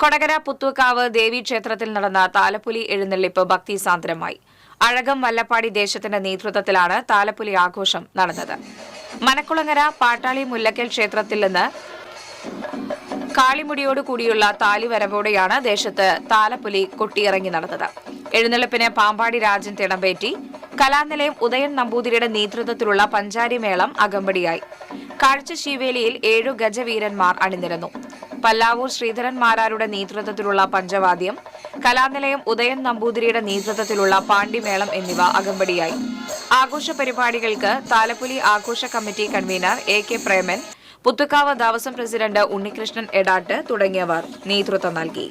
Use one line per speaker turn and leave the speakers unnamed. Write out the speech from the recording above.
കൊടകര പുത്തൂക്കാവ് ദേവീക്ഷേത്രത്തിൽ നടന്ന താലപ്പൊലി എഴുന്നള്ളിപ്പ് ഭക്തിസാന്ദ്രമായി. അഴകം വല്ലപ്പാടി ദേശത്തിന്റെ നേതൃത്വത്തിലാണ് താലപ്പൊലി ആഘോഷം നടന്നത്. മനക്കുളങ്ങര പാട്ടാളി മുല്ലക്കൽ ക്ഷേത്രത്തിൽ നിന്ന് കാളിമുടിയോട് കൂടിയുള്ള താലിവരവോടെയാണ് ദേശത്ത് താലപ്പൊലി കൊട്ടിയിറങ്ങി നടന്നത്. എഴുന്നള്ളിപ്പിന് പാമ്പാടി രാജൻ തിടമ്പേറ്റി കലാനിലയം ഉദയൻ നമ്പൂതിരിയുടെ നേതൃത്വത്തിലുള്ള പഞ്ചാരിമേളം അകമ്പടിയായി. കാഴ്ച ശിവേലിയിൽ ഏഴു ഗജവീരന്മാർ അണിനിരന്നു. പല്ലാവൂർ ശ്രീധരൻ മാരാരുടെ നേതൃത്വത്തിലുള്ള പഞ്ചവാദ്യം കലാനിലയം ഉദയൻ നമ്പൂതിരിയുടെ നേതൃത്വത്തിലുള്ള പാണ്ടിമേളം എന്നിവ അകമ്പടിയായി. ആഘോഷ പരിപാടികൾക്ക് താലപ്പൊലി ആഘോഷ committee convener A K Preman Puthukkavu Devaswom president Unnikrishnan Edattu തുടങ്ങിയവർ നേതൃത്വം നൽകി.